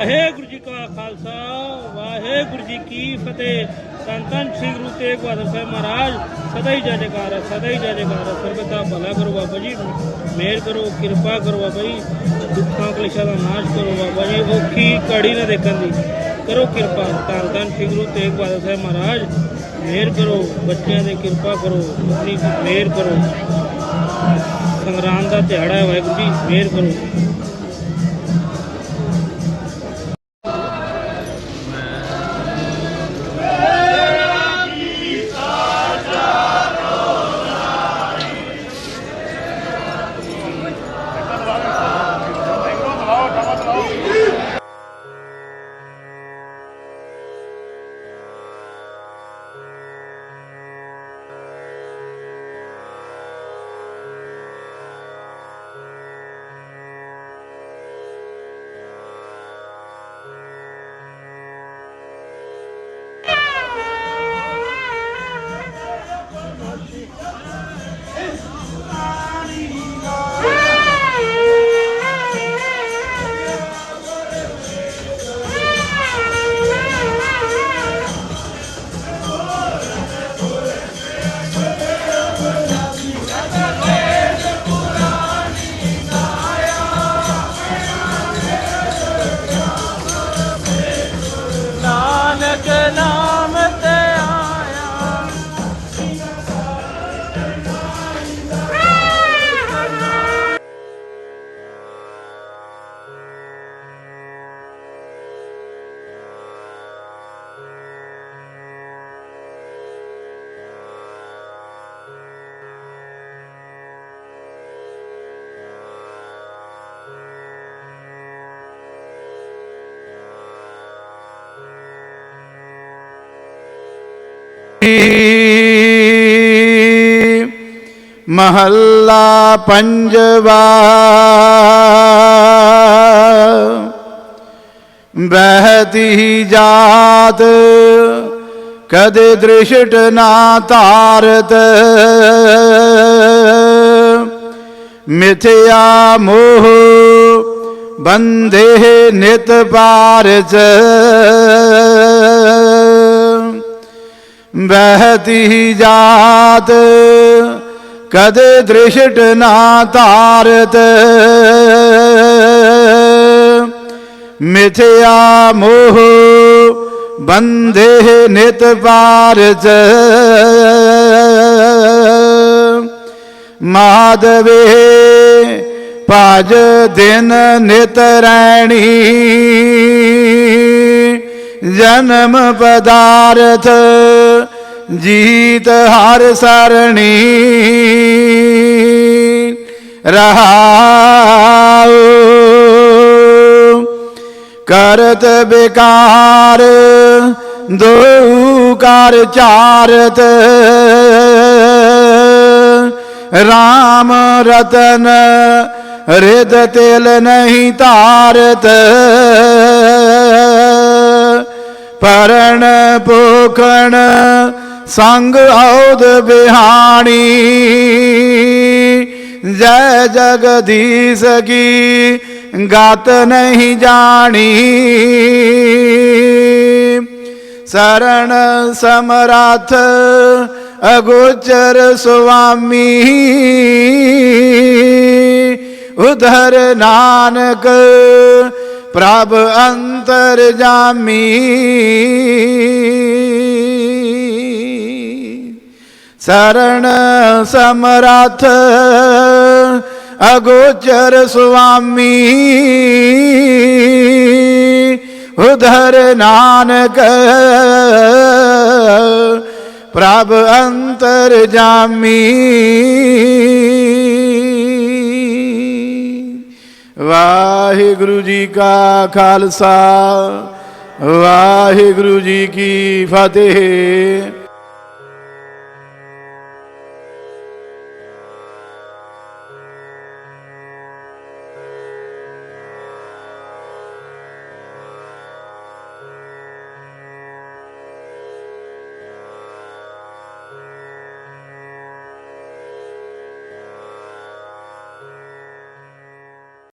ਵਾਹਿਗੁਰੂ ਜੀ ਕਾ ਖਾਲਸਾ, ਵਾਹਿਗੁਰੂ ਜੀ ਕੀ ਫਤਿਹ। ਧੰਨ ਧੰਨ ਸ੍ਰੀ ਗੁਰੂ ਤੇਗ ਬਹਾਦਰ ਸਾਹਿਬ ਮਹਾਰਾਜ, ਸਦਾ ਹੀ ਜੈ ਜੈਕਾਰ ਹੈ, ਸਦਾ ਹੀ ਜੈ ਜੈਕਾਰ ਹੈ। ਸਰਬਤ ਦਾ ਭਲਾ ਕਰੋ ਬਾਬਾ ਜੀ, ਮਿਹਰ ਕਰੋ, ਕਿਰਪਾ ਕਰੋ ਬਾਬਾ ਜੀ। ਦੁੱਖਾਂ ਕਲੇਸ਼ਾਂ ਦਾ ਨਾਸ਼ ਕਰੋ ਬਾਬਾ ਜੀ, ਔਖੀ ਘੜੀ ਨਾ ਦੇਖਣ ਦੀ। ਕਰੋ ਕਿਰਪਾ। ਧੰਨ ਧੰਨ ਸ੍ਰੀ ਗੁਰੂ ਤੇਗ ਬਹਾਦਰ ਸਾਹਿਬ ਮਹਾਰਾਜ, ਮਿਹਰ ਕਰੋ, ਬੱਚਿਆਂ ਦੇ ਕਿਰਪਾ ਕਰੋ ਆਪਣੀ ਮਿਹਰ ਕਰੋ। ਸੰਗਰਾਮ ਦਾ ਦਿਹਾੜਾ ਹੈ ਵਾਹਿਗੁਰੂ ਜੀ, ਮਿਹਰ ਕਰੋ। ਨਾਨਕ ਨਾਮ ਮਹੱਲਾ ਪੰਜਵਾ ਬਹਿਤੀ ਜਾਤ ਕਦੇ ਦ੍ਰਿਸ਼ਟ ਨਾ ਤਾਰਤ ਮਿਥਿਆ ਮੋਹ ਬੰਦੇ ਨਿਤ ਪਾਰਚ ਬਹਿਤੀ ਜਾਤ, ਕਦੇ ਦ੍ਰਿਸ਼ਟ ਨਾ ਤਾਰਤ ਮਿਥਿਆ ਮੋਹ ਬੰਦੇ ਨਿਤ ਪਾਰਚ ਮਾਧਵੇ ਭਜ ਦਿਨ ਨਿਤ ਰੈਣੀ, ਜਨਮ ਪਦਾਰਥ। ਜੀਤ ਹਰ ਸਰਣੀ ਰਹਾਉ। ਕਰਤ ਬਿਕਾਰ ਦੋ ਕਰ ਚਾਰਤ। ਰਾਮ ਰਤਨ ਰਿਦ ਤੇਲ ਨਹੀਂ ਧਾਰਤ। ਪਰਣ ਪੋਖਣ ਸੰਗ ਔਦ ਬਿਹਾਣੀ। ਜੈ ਜਗਦੀਸ਼ ਕੀ ਗਤ ਨਹੀਂ ਜਾਣੀ। ਸਰਣ ਸਮਰਾਥ ਅਗੋਚਰ ਸੁਆਮੀ। ਉਧਰ ਨਾਨਕ ਪ੍ਰਭ ਅੰਤਰ ਜਾਮੀ। ਸਰਣ ਸਮਰਥ ਅਗੋਚਰ ਸੁਆਮੀ ਉਧਰ ਨਾਨਕ ਪ੍ਰਭ ਅੰਤਰ ਜਾਮੀ ਵਾਹਿਗੁਰੂ ਜੀ ਕਾ ਖਾਲਸਾ ਵਾਹਿਗੁਰੂ ਜੀ ਕੀ ਫਤਿਹ